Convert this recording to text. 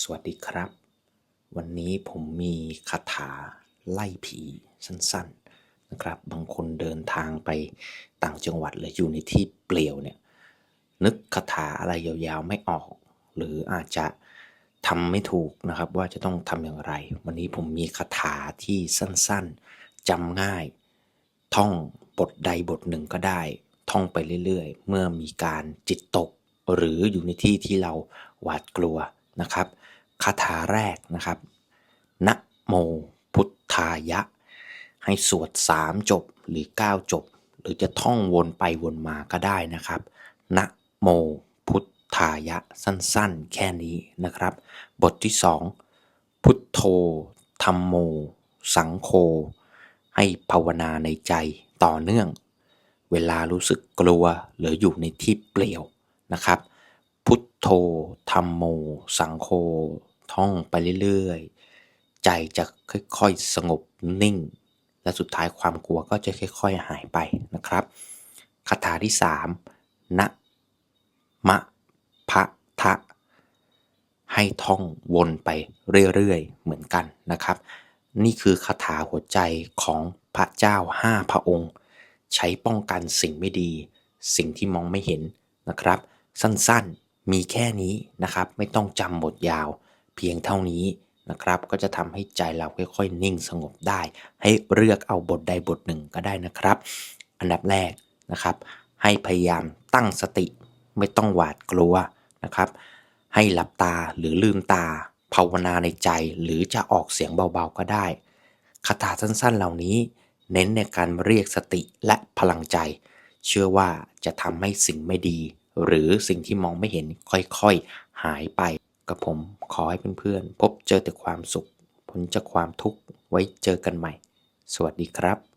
สวัสดีครับ วันนี้ผมมีคาถาไล่ผีสั้นๆนะครับ บางคนเดินทางไปต่างจังหวัดหรืออยู่ในที่เปลี่ยวเนี่ย นึกคาถาอะไรยาวๆไม่ออก หรืออาจจะทำไม่ถูกนะครับว่าจะต้องทำอย่างไร วันนี้ผมมีคาถาที่สั้นๆจำง่าย ท่องบทใดบทหนึ่งก็ได้ ท่องไปเรื่อยๆ เมื่อมีการจิตตก หรืออยู่ในที่ที่เราหวาดกลัว นะครับคาถาแรกนะครับนะโมพุทธายะ ให้สวด 3 จบหรือ 9 จบ หรือจะท่องวนไปวนมาก็ได้นะครับนะโมพุทธายะสั้นๆ แค่นี้นะครับ บทที่ 2 พุทโธธรรมโม สังโฆให้ภาวนาในใจต่อเนื่อง เวลารู้สึกกลัวหรืออยู่ในที่เปลี่ยวนะครับ พุทโธธรรมโม สังโฆ ท่องไปเรื่อยๆ ใจจะค่อยๆ สงบนิ่ง และสุดท้ายความกลัวก็จะค่อยๆ หายไปนะครับ คาถาที่ 3 นะ มะ พะ ทะ ให้ท่องวนไปเรื่อยๆ เหมือนกันนะครับ นี่คือคาถาหัวใจของพระเจ้าห้าพระองค์ ใช้ป้องกันสิ่งไม่ดี สิ่งที่มองไม่เห็นนะครับ สั้นๆ มีแค่นี้นะครับ ไม่ต้องจำบทยาว เพียงเท่านี้นะครับ ก็จะทำให้ใจเราค่อยๆ นิ่งสงบได้ ให้เลือกเอาบทใดบทหนึ่งก็ได้นะครับ อันดับแรกนะครับ ให้พยายามตั้งสติ ไม่ต้องหวาดกลัวนะครับ ให้หลับตาหรือลืมตา ภาวนาในใจหรือจะออกเสียงเบาๆก็ได้คาถาสั้นๆเหล่านี้ เน้นในการเรียกสติและพลังใจ เชื่อว่าจะทำให้สิ่งไม่ดี หรือสิ่งที่มองไม่เห็นค่อยๆ หายไป กับผมขอให้เพื่อนๆ พบเจอแต่ความสุขพ้นจากความทุกข์ไว้เจอกันใหม่ สวัสดีครับ